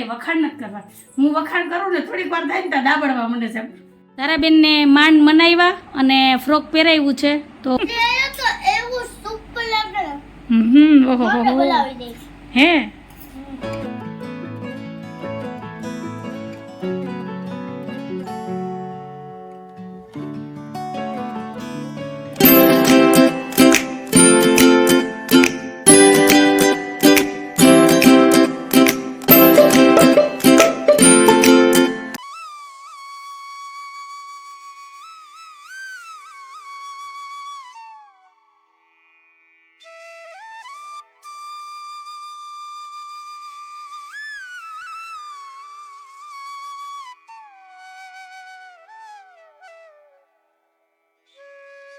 એ વખાણ નથી કરવા. હું વખાણ કરું ને થોડીક વાર થાય ને ત્યાં દાબડવા મને છે. તારા બેનને માંડ મનાવ્યા અને ફ્રોક પહેરાવ્યું છે તો એ તો એવું સુપર લાગે. હમ ઓહો હો,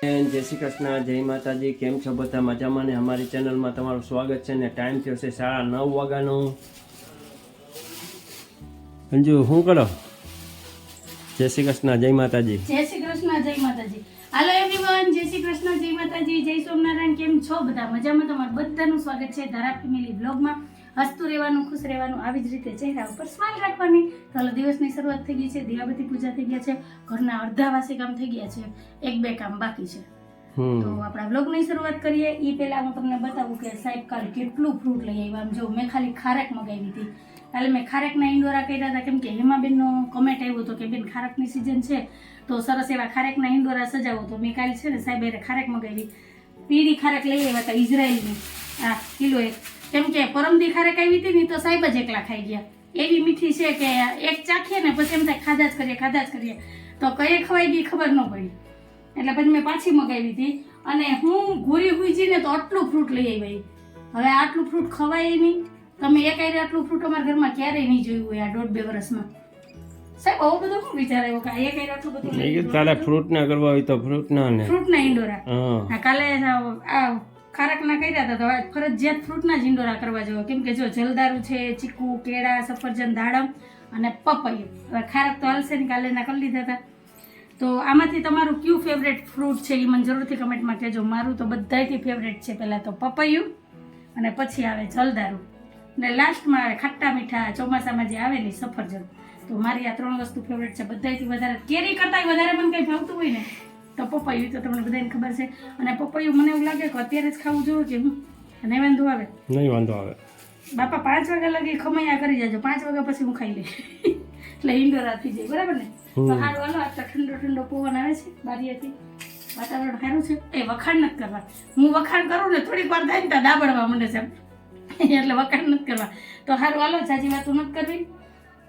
જય શ્રી કૃષ્ણ, જય માતાજી, કેમ છો બધા? મજામાં ને? અમારી ચેનલમાં તમારું સ્વાગત છે ને ટાઈમ થયો છે સાડા નવ વાગ્યાનો. અંજુ શું કરો? જય શ્રી કૃષ્ણ, જય માતાજી. જય શ્રી કૃષ્ણ, જય માતાજી. હાલો એવરીવન જય શ્રી કૃષ્ણ, જય માતાજી, જય સોમનારાયણ કેમ છો બધા? મજામાં? તમારું બધાનું સ્વાગત છે ધારા ફેમિલી બ્લોગમાં. હસતું રહેવાનું ખુશ રહેવાનું આવી જ રીતે ચહેરા ઉપર સ્માઇલ રાખવાની. ચાલો દિવસની શરૂઆત થઈ ગઈ છે. દિવાબતી પૂજા થઈ ગયા છે. ઘરના અડધા વાસી કામ થઈ ગયા છે. એક બે કામ બાકી છે. તો આપણા બ્લોગની શરૂઆત કરીએ. એ પહેલાં હું તમને બતાવું કે સાહેબ કાલે કેટલું ફ્રૂટ લઈ આવ્યા. આમ જો મેં ખાલી ખારેક મગાવી હતી. કાલે મેં ખારેકના ઇન્ડોરા કર્યા હતા. કેમ કે હેમાબેનનો કમેન્ટ આવ્યો હતો કે બેન ખારેકની સિઝન છે. તો સરસ એવા ખારેકના ઇન્ડોરા સજાવો. તો મેં કાલે છે ને સાહેબ એને ખારેક મગાવી. પીળી ખારેક લઈ આવ્યા હતા ઇઝરાયલની આ કિલો એક. કેમ કે પરમ દિખારે આવી હતી ને તો સાહેબ જ એકલા ખાઈ ગયા. એવી મીઠી છે કે એક ચાખીએ ને પછી એમ થાય ખાધા જ કરીએ ખાધા જ કરીએ. તો કઈ ખવાઈ ગઈ ખબર ન પડી. એટલે પછી મેં પાછી મગાવી હતી અને હું ઘોરી હુઈ ને તો આટલું ફ્રૂટ લઈ આવી. હવે આટલું ફ્રૂટ ખવાય નહીં. તમે એક આયરે આટલું ફ્રૂટ અમારા ઘરમાં ક્યારેય નહીં જોયું હોય આ દોઢ બે વર્ષમાં. સાહેબ બહુ બધું શું વિચાર આવ્યો કે એક આયરે આટલું બધું તારે ફ્રૂટ ના કરવા હોય તો ફ્રૂટ ના ને. ફ્રૂટના ઇન્ડોરા હા. કાલે આ ખારકના કર્યા હતા તો હવે ફરજિયાત ફ્રૂટના જ ઇન્ડોરા કરવા જોઈએ કેમ કે જો જલદારુ છે, ચીકુ, કેળા, સફરજન, દાડમ અને પપૈયું. હવે ખારક તો હાલશે ને, કાલે ના કરી લીધા હતા. તો આમાંથી તમારું કયું ફેવરેટ ફ્રૂટ છે એ મને જરૂરથી કમેન્ટમાં કહેજો. મારું તો બધાયથી ફેવરેટ છે. પહેલાં તો પપૈયું અને પછી આવે જલદારુ. અને લાસ્ટમાં આવે ખાટ્ટા મીઠા, ચોમાસામાં જે આવે ને સફરજન. તો મારી આ ત્રણ વસ્તુ ફેવરેટ છે. બધાયથી વધારે, કેરી કરતાંય વધારે મને કંઈ ભાવતું હોય ને તો પપૈયું તો તમને બધાને ખબર છે. અને પપૈયું મને એવું લાગે કે અત્યારે જ ખાવું જોઈએ કે હું અને વાંધો આવે. નહીં વાંધો આવે. બાપા પાંચ વાગ્યા લગી ખમૈયા કરી જાજો. પાંચ વાગ્યા પછી હું ખાઈ લઈશ. એટલે ઇન્ડોર થઈ જાય બરાબર ને? તો સારું હાલો આ તો ઠંડો ઠંડો પવન આવે છે બારીએથી. વાતાવરણ સારું છે. એ વખાણ નથી કરવા. હું વખાણ કરું ને થોડીક વાર થાય ને ત્યાં દાબડવા માંડે છે એટલે વખાણ નથી કરવા. તો સારું હાલો જાજી વાતો નથી કરવી.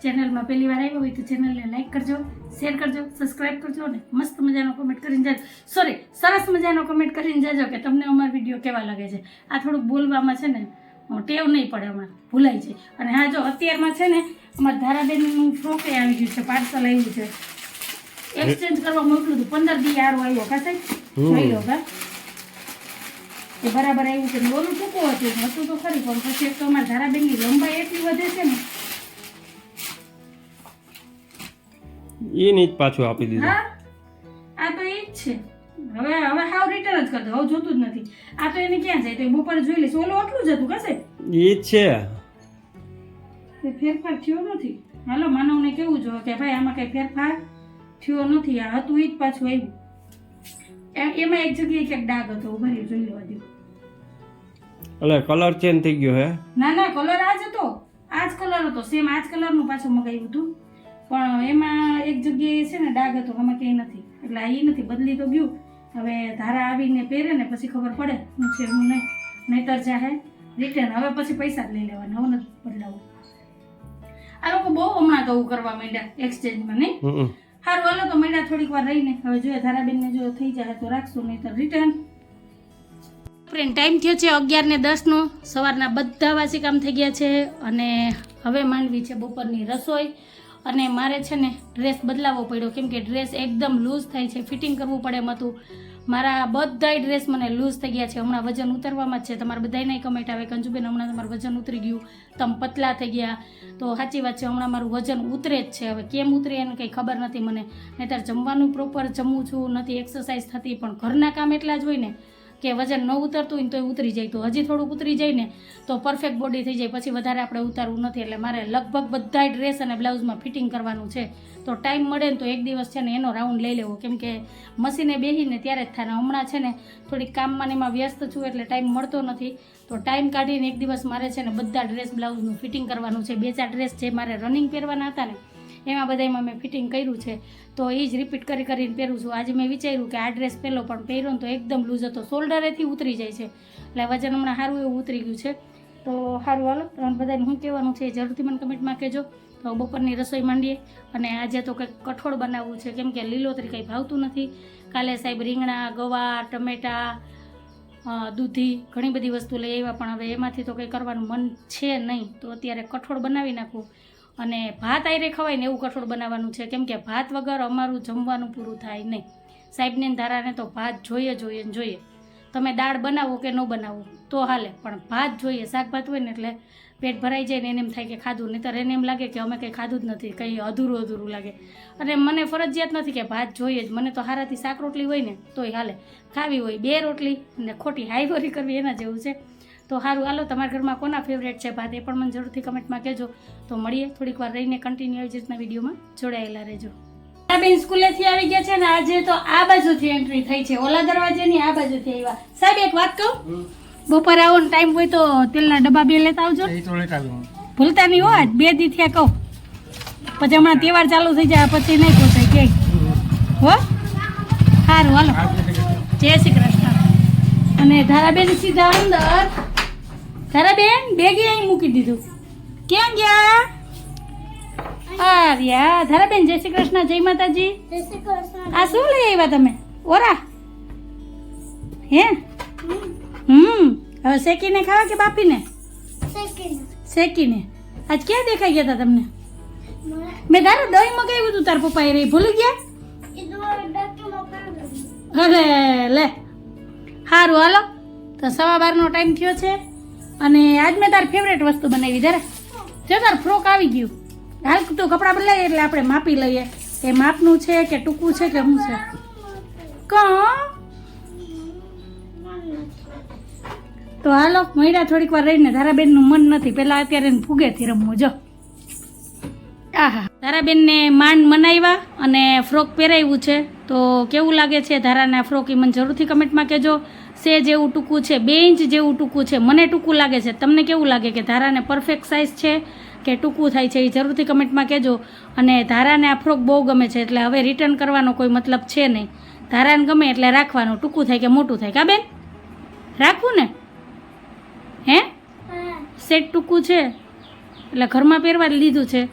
ચેનલમાં પહેલી વાર આવ્યો હોય તો ચેનલને લાઈક કરજો શેર કરજો સબસ્ક્રાઇબ કરજો ને મસ્ત મજાનો કમેન્ટ કરીને જાજો. સોરી સરસ મજાનો કમેન્ટ કરીને જાજો કે તમને અમારો વીડિયો કેવા લાગે છે. આ થોડુંક બોલવામાં છે ને ટેવ નહીં પડે અમારે ભૂલાય છે. અને હા જો અત્યારમાં છે ને અમારા ધારાબેનનું ફ્રોક આવી ગયું છે પાર્સલ આવ્યું છે. એક્સચેન્જ કરવા મોકલું હતું પંદર દી આરો આવ્યો કા સાહેબ? જોઈ લો કા? એ બરાબર આવ્યું છે બોલું ઓલું ટૂંકું હતું હતું તો ખરી પણ પછી એક તો અમારા ધારાબેનની લંબાઈ એટલી વધે છે ને એ નહીં જ પાછું આપી દીધું. હા? આ તો એ જ છે. હવે હવે હાવ રિટર્ન જ કરતો હવે જોતું જ નથી. આ તો એને ક્યાં જાય? તો એ બપોરે જોઈ લઈશ ઓલું આટલું જ હતું કશે? એ જ છે. તે ફેરફાર થયો નથી. હાલો માનવને કેવું જોઈએ કે ભાઈ આમાં કઈ ફેરફાર થયો નથી. આ હતું એ જ પાછું આવ્યું. એમ- એક જગ્યાએ ક્યાંક ડાઘ હતો. ઊભા જોઈ લેવા દીધું એટલે કલર ચેન્જ થઈ ગયો હે. ના ના કલર આ જ હતો. આ જ કલર હતો. સેમ આ જ કલરનું પાછું મગાવ્યું હતું. પણ એમાં એક જગ્યાએ છે ને ડાઘ હતો આમાં કંઈ નથી. એટલે એ નથી બદલી તો ગયું. હવે ધારા આવીને પહેરે ને પછી ખબર પડે. હું છે હું નહીં. નહીતર જાહે રિટર્ન હવે પછી પૈસા જ લઈ લેવાના હવે નથી બદલાવું. આ લોકો બહુ હમણાં તો કરવા માંડ્યા એક્સચેન્જમાં નહીં? સારું હાલો તો મહિના થોડીક વાર રહીને. હવે જોઈએ ધારાબેનને જો થઈ જાય તો રાખશું નહીતર રિટર્ન ફ્રેન્ડ ટાઈમ થયો છે અગિયાર ને દસનો સવારના બધા વાસી કામ થઈ ગયા છે અને હવે માંડવી છે બપોરની રસોઈ. અને મારે છે ને ડ્રેસ બદલાવવો પડ્યો. કેમ કે ડ્રેસ એકદમ લૂઝ થાય છે ફિટિંગ કરવું પડે એમ હતું. મારા બધાય ડ્રેસ મને લૂઝ થઈ ગયા છે. હમણાં વજન ઉતરવામાં જ છે. તમારા બધાને કમેન્ટ આવે, કંજુબેન, હમણાં તમારું વજન ઉતરી ગયું. તમે પતલા થઈ ગયા. તો સાચી વાત છે, હમણાં મારું વજન ઉતરે જ છે. હવે કેમ ઉતરે એને કંઈ ખબર નથી મને. નહીંતર જમવાનું પ્રોપર જમું છું. નથી એક્સરસાઇઝ થતી, પણ ઘરના કામ એટલા જ હોય ને કે વજન ન ઉતરતું હોય તો એ ઉતરી જાય. તો હજી થોડુંક ઉતરી જાય ને તો પરફેક્ટ બોડી થઈ જાય. પછી વધારે આપણે ઉતારવું નથી. એટલે મારે લગભગ બધા ડ્રેસ અને બ્લાઉઝમાં ફિટિંગ કરવાનું છે. તો ટાઈમ મળે ને તો એક દિવસ છે ને એનો રાઉન્ડ લઈ લેવો. કેમ કે મશીને બેસીને ત્યારે જ થાય હમણાં છે ને થોડીક કામમાં એમાં વ્યસ્ત છું એટલે ટાઈમ મળતો નથી. તો ટાઈમ કાઢીને એક દિવસ મારે છે ને બધા ડ્રેસ બ્લાઉઝનું ફિટિંગ કરવાનું છે. બે ચાર ડ્રેસ જે મારે રનિંગ પહેરવાના હતા ને એમાં બધામાં મેં ફિટિંગ કર્યું છે. તો એ જ રિપીટ કરી કરીને પહેરું છું. આજે મેં વિચાર્યું કે આ ડ્રેસ પહેલો પણ પહેર્યો ને તો એકદમ લૂઝ હતો. શોલ્ડરેથી ઉતરી જાય છે. એટલે વજન હમણાં સારું એવું ઉતરી ગયું છે. તો સારું, હાલો. તમને બધાને શું કહેવાનું છે એ જરૂરથી મને કમેન્ટમાં કહેજો. તો બપોરની રસોઈ માંડીએ. અને આજે તો કંઈક કઠોળ બનાવવું છે. કેમ કે લીલોતરી કંઈ ભાવતું નથી. કાલે સાહેબ રીંગણા, ગવાર, ટમેટા દૂધી ઘણી બધી વસ્તુ લઈ આવ્યા, પણ હવે એમાંથી તો કંઈ કરવાનું મન છે નહીં. તો અત્યારે કઠોળ બનાવી નાખું. અને ભાત આયરે ખવાય ને એવું કઠોળ બનાવવાનું છે. કેમ કે ભાત વગર અમારું જમવાનું પૂરું થાય નહીં. સાહેબને ધારાને તો ભાત જોઈએ જોઈએ ને જોઈએ. તમે દાળ બનાવો કે ન બનાવો, તો હાલે. પણ ભાત જોઈએ શાક ભાત હોય ને એટલે પેટ ભરાઈ જાય ને એને એમ થાય કે ખાધું. નહીંતર એને એમ લાગે કે અમે કંઈ ખાધું જ નથી, કંઈ અધૂરું અધૂરું લાગે. અને મને ફરજિયાત નથી કે ભાત જોઈએ જ. મને તો હારાથી શાક રોટલી હોય ને, તોય હાલે. ખાવી હોય બે રોટલી ને ખોટી હાઈવરી કરવી એના જેવું છે. તો સારું હાલો તમારા ઘરમાં કોના ફેવરેટ છે ભાત? એ પણ મને જરૂરથી કમેન્ટમાં કહેજો. તો મળીએ થોડીક વાર રહીને કન્ટિન્યુ આવી જ રીતના વિડીયોમાં જોડાયેલા રહેજો. બેન સ્કૂલેથી આવી ગયા છે ને આજે તો આ બાજુથી એન્ટ્રી થઈ છે. ઓલા દરવાજાની આ બાજુથી આવ્યા. સાહેબ એક વાત કહું? બપોરે આવો ને ટાઈમ હોય તો તેલના ડબ્બા બે લેતા આવજો. ભૂલતા નહીં હોય બે દી થયા કહું. પછી હમણાં તહેવાર ચાલુ થઈ જાય પછી નહીં પહોંચાય કે. હો? સારું હાલો. જય શ્રી કૃષ્ણ. અને ધારાબેન સીધા અંદર. ધારાબેન બેગી અહીં મૂકી દીધું. ક્યાં ગયા? આ તારા ધારાબેન જય શ્રી કૃષ્ણ જય માતાજી. આ શું લઈ આવ્યા તમે? ઓરા. હે? હમ. હવે શેકીને ખાવા કે બાપીને? શેકીને. આજ ક્યાં દેખાઈ ગયા હતા તમને? મેં તારે દહીં મગાવ્યું હતું તાર પપ્પાએ રહી ભૂલી ગયા? અરે લે. સારું હાલો. તો સવા બારનો ટાઈમ થયો છે. અને આજ મેં તાર ફેવરેટ વસ્તુ બનાવી જરા. જો તાર ફ્રોક આવી ગયું. હાલ તું કપડાં બદલાય એટલે આપણે માપી લઈએ એ માપનું છે કે ટૂંકું છે કે શું છે. ક? તો હાલો મહિલા થોડીક વાર રહીને ધારાબેનનું મન નથી. પહેલાં અત્યારે ફુગેથી રમવું, જો. આહા. ધારાબેનને માંડ મનાવ્યા અને ફ્રોક પહેરાવ્યું છે. તો કેવું લાગે છે? ધારાના ફ્રોક એ મને જરૂરથી કમેન્ટમાં કહેજો. સે જેવું ટૂંકું છે, બે ઇંચ જેવું ટૂંકું છે. મને ટૂંકું લાગે છે. તમને કેવું લાગે કે ધારાને પરફેક્ટ સાઇઝ છે કે ટૂંકું થાય છે? એ જરૂરથી કમેન્ટમાં કહેજો. અને ધારાને આ ફ્રોક બહુ ગમે છે, એટલે હવે રિટર્ન કરવાનો કોઈ મતલબ છે નહીં. ધારાને ગમે એટલે રાખવાનું. ટૂંકું થાય કે મોટું થાય? કા બેન? રાખવું ને? હે? સેટ ટૂંકું છે. એટલે ઘરમાં પહેરવા જ લીધું છે.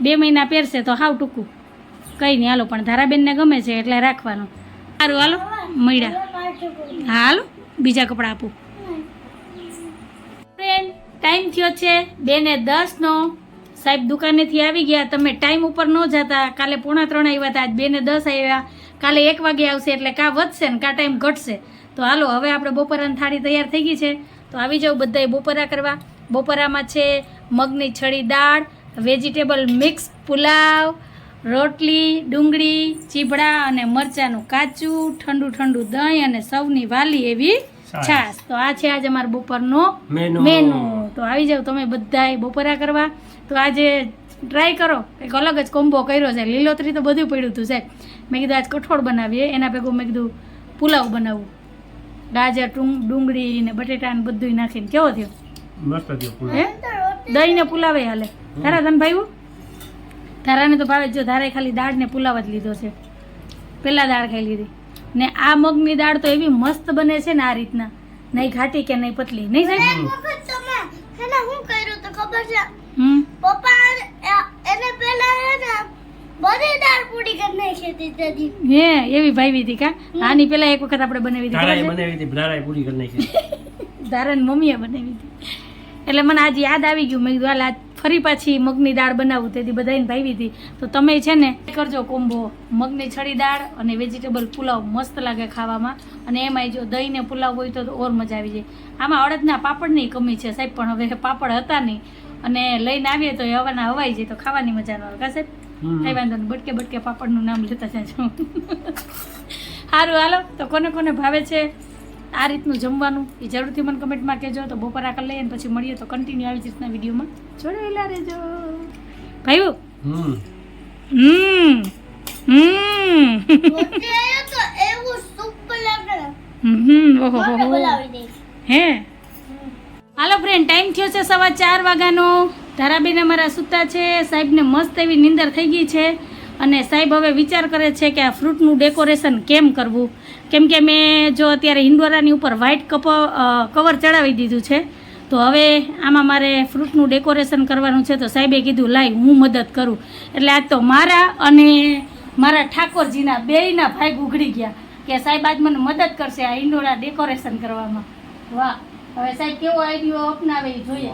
બે મહિના પહેરશે તો હાવ ટૂંકું. કંઈ નહીં, હાલો, પણ ધારાબેનને ગમે છે એટલે રાખવાનું. સારું, હાલો, મળ્યા. હાલો, બીજા કપડાં આપું. ફ્રેન્ડ ટાઈમ થયો છે બે ને દસનો. સાહેબ દુકાનેથી આવી ગયા. તમે ટાઈમ ઉપર ન જતા. કાલે પોણા ત્રણ આવ્યા હતા. આજ બે ને દસ આવ્યા. કાલે એક વાગે આવશે એટલે કાં વધશે ને કાં ટાઈમ ઘટશે. તો હાલો, હવે આપણે બપોરાની થાળી તૈયાર થઈ ગઈ છે. તો આવી જાવ બધાએ બપોરા કરવા. બપોરામાં છે મગની છળી દાળ વેજીટેબલ મિક્સ પુલાવ રોટલી ડુંગળી ચીબડા અને મરચાંનું કાચું ઠંડુ ઠંડુ દહીં અને સૌની વાલી એવી છાશ. તો આ છે આજે અમારો બપોરનો મેનુ. તો આવી જાવ તમે બધાય બપોરા કરવા. તો આજે ટ્રાય કરો. એક અલગ જ કોમ્બો કર્યો છે. લીલોતરી તો બધું પડ્યું હતું સાહેબ. મેં કીધું આજ કઠોળ બનાવીએ. એના ભેગું મેં કીધું પુલાવ બનાવવું ગાજર ડુંગળી ને બટેટા ને બધું નાખીને કેવો થયો? મસ્ત થયો હે? દહીં ને પુલાવે હાલે. તારા તને ભાઈ તારાને તો ભાવે જ જો તારે ખાલી દાળ ને પુલાવ જ લીધો છે. પહેલાં દાળ ખાઈ લીધી. ને આ મગની દાળ તો એવી મસ્ત બને છે ને આ રીતના. નહીં ઘાટી કે નહીં પતલી. નહીં સાહેબ હું કર્યું તો ખબર છે? હમ? પપ્પા એને પેલા હે ને બધી દાળ પૂડી કરી નાખી હતી દાદી. હે એવી ભાવી હતી કા? આની પેલા એક વખત આપણે બનાવી હતી ધારાએ બનાવી હતી ધારાએ પૂડી કરી નાખી ધારાની મમ્મીએ બનાવી હતી. એટલે મને આજે યાદ આવી ગયું. મેં કીધું હાલ આજ ફરી પાછી મગની દાળ બનાવું તેથી બધાને ભાવી હતી. તો તમે છે ને કરજો કોમ્બો. મગની છડી દાળ અને વેજીટેબલ પુલાવ મસ્ત લાગે ખાવામાં. અને એમાંય જો દહીં ને પુલાવ હોય તો ઓર મજા આવી જાય. આમાં અડદના પાપડની કમી છે સાહેબ પણ હવે પાપડ હતા નહીં. અને લઈને આવીએ તો હવાના હવાઈ જાય તો ખાવાની મજા ન આવે. કા સાહેબ? કઈ વાંધો નહીં. બટકે બટકે પાપડનું નામ લેતા જાજો. સારું હાલો. તો કોને કોને ભાવે છે? આ રીતનું જમવાનું એ જરૂરથી મને કમેન્ટમાં કહેજો. તો બપોરા કરી લઈએ પછી મળીએ. તો કન્ટિન્યુ આવી જ રીતના વિડીયોમાં. જોડાયેલા રહેજો. ભાઈ હમ. હમ. ઓહો હે હાલો ફ્રેન્ડ ટાઈમ થયો છે સવા ચાર વાગ્યાનો. ધારાબેન અમારા સૂતા છે. સાહેબને મસ્ત એવી નિંદર થઈ ગઈ છે. અને સાહેબ હવે વિચાર કરે છે કે આ ફ્રૂટનું ડેકોરેશન કેમ કરવું? કેમ કે મેં જો અત્યારે હિંડોરાની ઉપર વ્હાઇટ કપ કવર ચડાવી દીધું છે તો હવે આમાં મારે ફ્રૂટનું ડેકોરેશન કરવાનું છે તો સાહેબે કીધું લાઈ હું મદદ કરું. એટલે આજ તો મારા અને મારા ઠાકોરજીના બેયના ભાગ ઉઘડી ગયા કે સાહેબ આજ મને મદદ કરશે આ હિંડોરા ડેકોરેશન કરવામાં. વાહ. હવે સાહેબ કેવો આઈડિયો અપનાવે જોઈએ?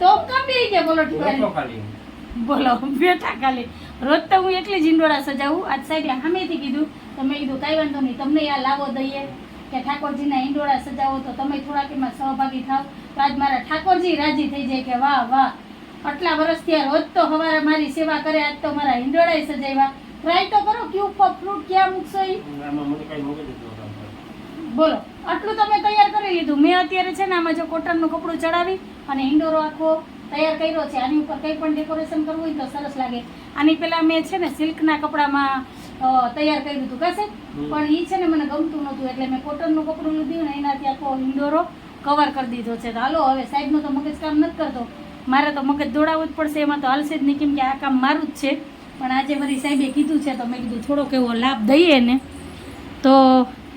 તો કામ બે ગયા બોલો ઠીક બોલો બેઠા ખાલી. રોજ તો હું એકલી જ સજાવું. આજ સાઈડે સામેથી કીધું તો મેં કીધું કાંઈ વાંધો નહીં તમને આ લાવો દઈએ. કે ઠાકોરજીના હિંડોળા સજાવો તો તમે થોડાક એમાં સહભાગી થાવ. તો આજ મારા ઠાકોરજી રાજી થઈ જાય કે વાહ વાહ આટલા વર્ષથી આ રોજ તો સવારે મારી સેવા કરે આજ તો મારા હિંડોળાય સજાવ્યા. ટ્રાય તો કરો ક્યુ ફ્રૂટ ક્યાં મૂકશો કરે. બોલો આટલું તમે તૈયાર કરી લીધું. મેં અત્યારે છે ને આમાં જો કોટનનું કપડું ચડાવી અને ઇન્ડોરો આખો તૈયાર કર્યો છે. આની ઉપર કંઈ પણ ડેકોરેશન કરવું હોય તો સરસ લાગે. આની પહેલાં મેં છે ને સિલ્કના કપડામાં તૈયાર કર્યું હતું કાશે પણ એ છે ને મને ગમતું નહોતું. એટલે મેં કોટનનું કપડું લીધું ને એનાથી આખો ઇન્ડોરો કવર કરી દીધો છે. તો હાલો હવે સાહેબનો તો મગજ કામ નથી કરતો. મારે તો મગજ દોડાવવું જ પડશે. એમાં તો હાલશે જ નહીં કેમ કે આ કામ મારું જ છે. પણ આજે મારી સાહેબે કીધું છે તો મેં કીધું થોડોક એવો લાભ દઈએ ને. તો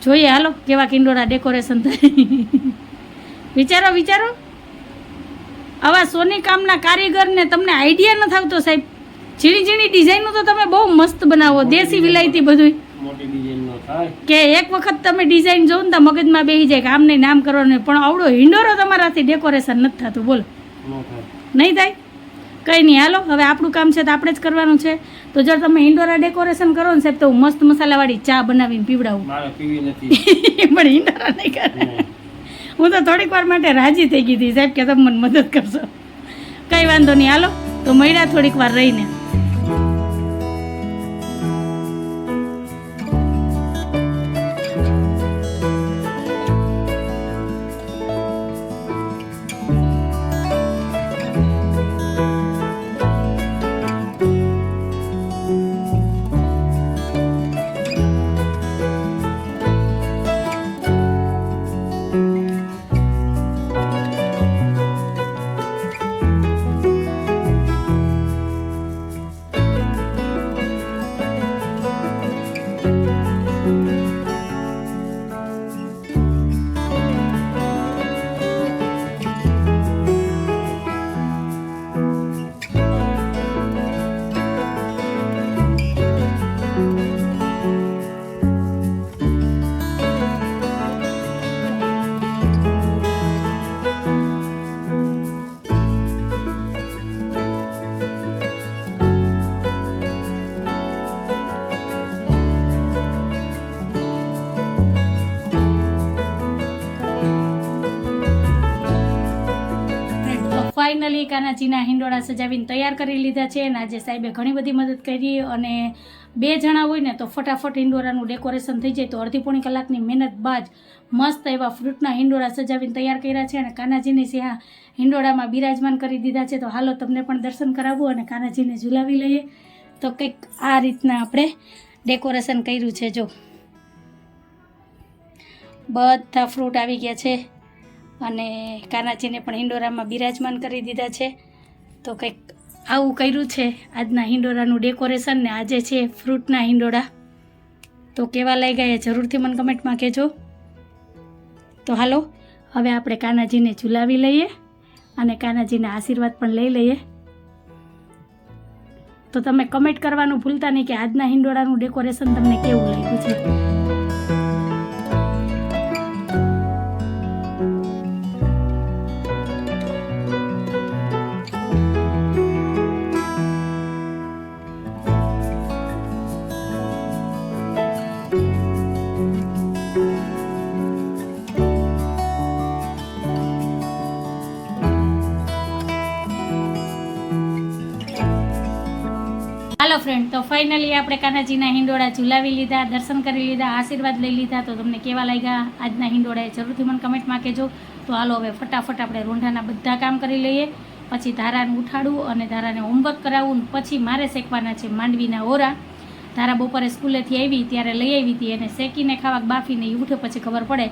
જોઈએ હાલો કેવા કિંડોરા ડેકોરેશન થાય. વિચારો વિચારો. આવા સોની કામના કારીગરને તમને આઈડિયા ન આવતો સાહેબ. ઝીણી ઝીણી ડિઝાઇનનું તો તમે બહુ મસ્ત બનાવો દેશી વિલાયતી બધું કે એક વખત તમે ડિઝાઇન જોઉં ને મગજમાં બેસી જાય કે આમ નહીં નામ કરવાનું પણ આવડો હિંડોરો તમારાથી ડેકોરેશન નથી થતું. બોલો. નહીં થાય? કંઈ નહીં. હાલો હવે આપણું કામ છે તો આપણે જ કરવાનું છે. તો જો તમે હિંડોરા ડેકોરેશન કરો ને સાહેબ તો હું મસ્ત મસાલાવાળી ચા બનાવીને પીવડાવું. પણ હિંડોરા નહીં કરે. હું તો થોડીક વાર માટે રાજી થઈ ગઈ હતી સાહેબ કે તમે મને મદદ કરશો. કંઈ વાંધો નહીં, હાલો. તો મળ્યા થોડીક વાર રહીને. ફાઇનલી કાનાજીના હિંડોળા સજાવીને તૈયાર કરી લીધા છે અને આજે સાહેબે ઘણી બધી મદદ કરી અને બે જણા હોય ને તો ફટાફટ હિંડોળાનું ડેકોરેશન થઈ જાય તો અડધી પોણી કલાકની મહેનત બાદ મસ્ત એવા ફ્રૂટના હિંડોળા સજાવીને તૈયાર કર્યા છે અને કાનાજીને સિંહા હિંડોળામાં બિરાજમાન કરી દીધા છે. તો હાલો તમને પણ દર્શન કરાવવું અને કાનાજીને ઝુલાવી લઈએ. તો કંઈક આ રીતના આપણે ડેકોરેશન કર્યું છે, જો. બધા ફ્રૂટ આવી ગયા છે. અને કાનાજીને પણ હિંડોરામાં બિરાજમાન કરી દીધા છે. તો કંઈક આવું કર્યું છે આજના હિંડોરાનું ડેકોરેશન ને આજે છે ફ્રૂટના હિંડોરા તો કેવા લઈ ગયા જરૂરથી મને કમેન્ટમાં કહેજો. તો હાલો, હવે આપણે કાનાજીને ઝુલાવી લઈએ અને કાનાજીના આશીર્વાદ પણ લઈ લઈએ. તો તમે કમેન્ટ કરવાનું ભૂલતા નહીં કે આજના હિંડોળાનું ડેકોરેશન તમને કેવું લાગ્યું છે? ફ્રેન્ડ તો ફાઇનલી આપણે કાનાજીના હિંડોળા ઝુલાવી લીધા, દર્શન કરી લીધા, આશીર્વાદ લઈ લીધા. તો તમને કેવા લાગ્યા? આજના હિંડોળા જરૂરથી મને કમેન્ટમાં કહેજો. તો હાલો હવે ફટાફટ આપણે રૂંઢાના બધા કામ કરી લઈએ. પછી ધારાને ઉઠાડવું અને ધારાને હોમવર્ક કરાવવું. પછી મારે શેકવાના છે માંડવીના ઓરા. ધારા બપોરે સ્કૂલેથી આવી, ત્યારે લઈ આવી હતી એને શેકીને, ખાવા બાફીને ઉઠે પછી ખબર પડે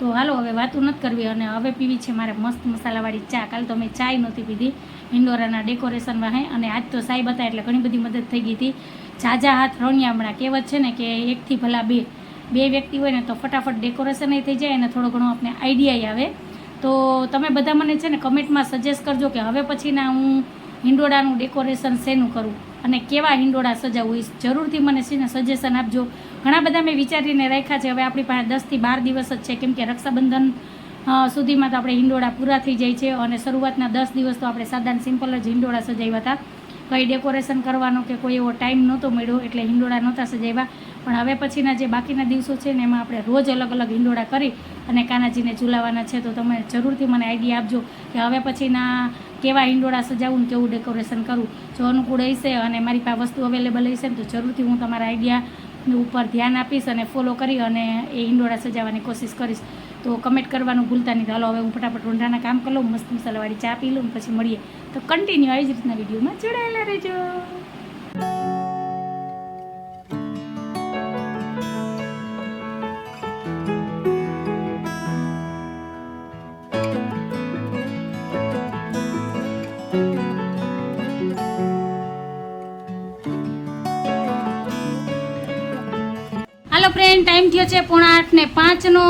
તો હાલો, હવે વાતું નથી કરવી અને હવે પીવી છે મારે મસ્ત મસાલાવાળી ચા. કાલ તો મેં ચાય નહોતી પીધી ઇન્ડોરાના ડેકોરેશન વાહે અને આજ તો સાહેબ હતા એટલે ઘણી બધી મદદ થઈ ગઈ હતી. ઝાઝા હાથ રણ્યા હમણાં. કહેવત છે ને કે એકથી ભલા બે. બે વ્યક્તિ હોય ને તો ફટાફટ ડેકોરેશન થઈ જાય અને થોડો ઘણો આપણે આઈડિયા આવે. તો તમે બધા મને છે ને કમેન્ટમાં સજેસ્ટ કરજો કે હવે પછીના હું હિંડોળાનું ડેકોરેશન શેનું કરું? અને કેવા હિંડોળા સજાવું એ જરૂરથી મને છે ને સજેશન આપજો. ઘણા બધા મેં વિચારીને રાખ્યા છે. હવે આપણી પાસે દસથી બાર દિવસ જ છે. કેમ કે રક્ષાબંધન સુધીમાં તો આપણે હિંડોળા પૂરા થઈ જાય છે અને શરૂઆતના દસ દિવસ તો આપણે સાદા સિમ્પલ જ હિંડોળા સજાવ્યા હતા. કંઈ ડેકોરેશન કરવાનો કે કોઈ એવો ટાઈમ નહોતો મળ્યો એટલે હિંડોળા નહોતા સજાવ્યા. પણ હવે પછીના જે બાકીના દિવસો છે ને એમાં આપણે રોજ અલગ અલગ હિંડોળા કરી અને કાનાજીને ઝુલાવવાના છે. તો તમે જરૂરથી મને આઈડિયા આપજો કે હવે પછીના કેવા હિંડોળા સજાવું ને કેવું ડેકોરેશન કરું. જો અનુકૂળ હશે અને મારી પાસે વસ્તુ અવેલેબલ હશે ને તો જરૂરથી હું તમારા આઈડિયા ઉપર ધ્યાન આપીશ અને ફોલો કરી અને એ હિંડોળા સજાવવાની કોશિશ કરીશ. તો કમેન્ટ કરવાનું ભૂલતા નહીં. હાલો, હવે હું ફટાફટ રોંઢાના કામ કરી લઉં, મસ્ત મસાલાવાળી ચા પી લઉં પછી મળીએ. તો કન્ટિન્યુ આવી જ રીતના વિડીયોમાં જોડાયેલા રહેજો. ફ્રેન્ડ ટાઈમ થયો છે પોણા આઠ ને પાંચનો.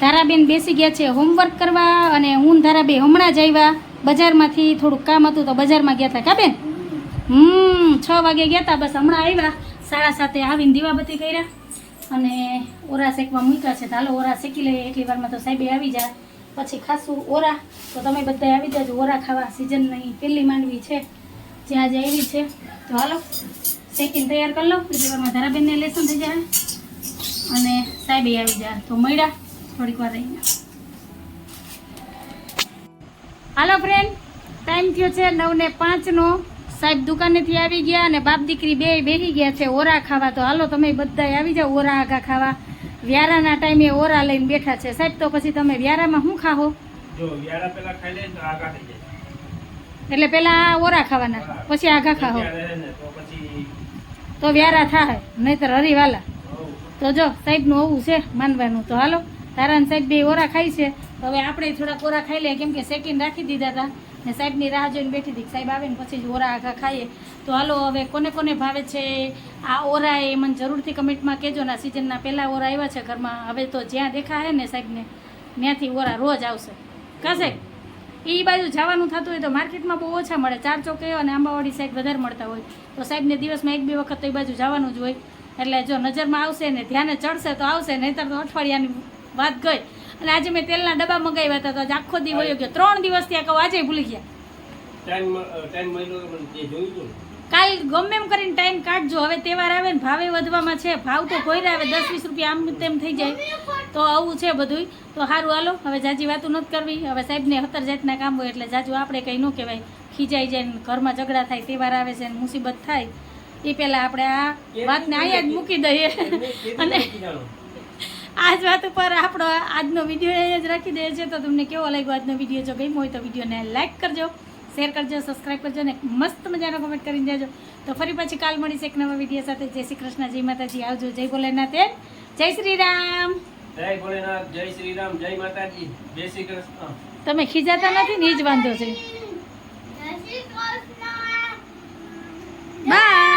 ધારાબેન બેસી ગયા છે હોમવર્ક કરવા અને હું ધારાબેન હમણાં જ આવ્યા. બજારમાંથી થોડુંક કામ હતું તો બજારમાં ગયા હતા કાબેન હમ, છ વાગે ગયા હતા બસ હમણાં આવ્યા. સાડા સાતે આવીને દીવાબત્તી કર્યા અને ઓરા શેકવા મૂક્યા છે. હાલો ઓરા શેકી લઈએ. એટલી વારમાં તો સાહેબે આવી જાય પછી ખાસું ઓરા. તો તમે બધા આવી જાજો. ઓરા ખાવા સિઝનની પહેલી માંડવી છે. જે આજે આવી છે. તો હાલો શેકીને તૈયાર કરી લો. બીજી વારમાં ધારાબેનને લેસન થઈ જાય. અને સાહેબે આવી જાય તો મળ્યા થોડીક વાર રહીને. હાલો ફ્રેન્ડ ટાઈમ થયો છે નવ ને પાંચનો. સાહેબ દુકાનેથી આવી ગયા અને બાપ દીકરી બે બેસી ગયા છે ઓરા ખાવા. તો હાલો તમે બધા આવી જાઓ ઓરા આગા ખાવા. વ્યારાના ટાઈમે ઓરા લઈને બેઠા છે. સાહેબ તો પછી તમે વ્યારામાં શું ખાઓ જો વ્યારા પેલા ખાઈ લે તો આગા થઈ જાય. એટલે પેલા ઓરા ખાવાના. પછી આગા ખાઓ ત્યારે હે ને તો વ્યારા થાય નહીતર હરીવાલા. તો જો સાહેબનું આવું છે, માનવાનું. તો હાલો, તારાને સાહેબ બે ઓરા ખાય છે. તો હવે આપણે થોડાક ઓરા ખાઈ લઈએ, કેમ કે શેકીને રાખી દીધા હતા ને સાહેબની રાહ જોઈને બેઠી હતી સાહેબ આવે ને પછી જ ઓરા આખા ખાઈએ. તો હાલો, હવે કોને કોને ભાવે છે આ ઓરા એ મને જરૂરથી કમેન્ટમાં કહેજો ને આ સિઝનના પહેલાં ઓરા આવ્યા છે ઘરમાં. હવે તો જ્યાં દેખાય ને સાહેબને, ત્યાંથી ઓરા રોજ આવશે. કા એ બાજુ જવાનું થતું હોય તો માર્કેટમાં બહુ ઓછા મળે. ચાર ચોકે અને આંબાવાડી સાઈડ વધારે મળતા હોય. તો સાહેબને દિવસમાં એક બે વખત તો એ બાજુ જવાનું જ હોય. એટલે જો નજરમાં આવશે ને ધ્યાને ચડશે તો આવશે નહીંતર તો અઠવાડિયાની વાત ગઈ. અને આજે મેં તેલના ડબ્બા મંગાવ્યા હતા તો આજે આખો દી વયો ગયો. ત્રણ દિવસ ત્યાં કહું આજે ભૂલી ગયા. કાલ ગમે એમ કરીને ટાઈમ કાઢજો. હવે તહેવાર આવે ને ભાવે વધવામાં છે. ભાવ તો કોઈ આવે દસ વીસ રૂપિયા આમ તેમ થઈ જાય. તો આવું છે બધું તો સારું હાલો. હવે જાજી વાતું નથી કરવી. હવે સાહેબને હતર જાતના કામ હોય એટલે જાજુ આપણે કંઈ ન કહેવાય. ખીજાઈ જાય ને ઘરમાં ઝઘડા થાય તહેવાર આવે છે ને મુસીબત થાય. એ પહેલાં આપણે આ વાતને અહીંયા જ મૂકી દઈએ. અને આ જ વાત ઉપર આપણો આજનો વીડિયો અહીંયા જ રાખી દઈએ છીએ તો તમને કેવો લાગ્યો આજનો વીડિયો? જો ગમ્યો હોય તો વિડીયોને લાઈક કરજો શેર કરજો સબસ્ક્રાઈબ કરજો અને મસ્ત મજાનો કમેન્ટ કરીને દેજો. તો ફરી પાછી કાલ મળીશ એક નવા વીડિયો સાથે. જય શ્રી કૃષ્ણ જય માતાજી. આવજો જય ભોલેનાથ એમ. જય શ્રી રામ. જય ભોલેનાથ જય શ્રી રામ જય માતાજી. જય શ્રી કૃષ્ણ. તમે ખીજાતા નથી ને એ જ વાંધો છે. જય શ્રી કૃષ્ણ. બાય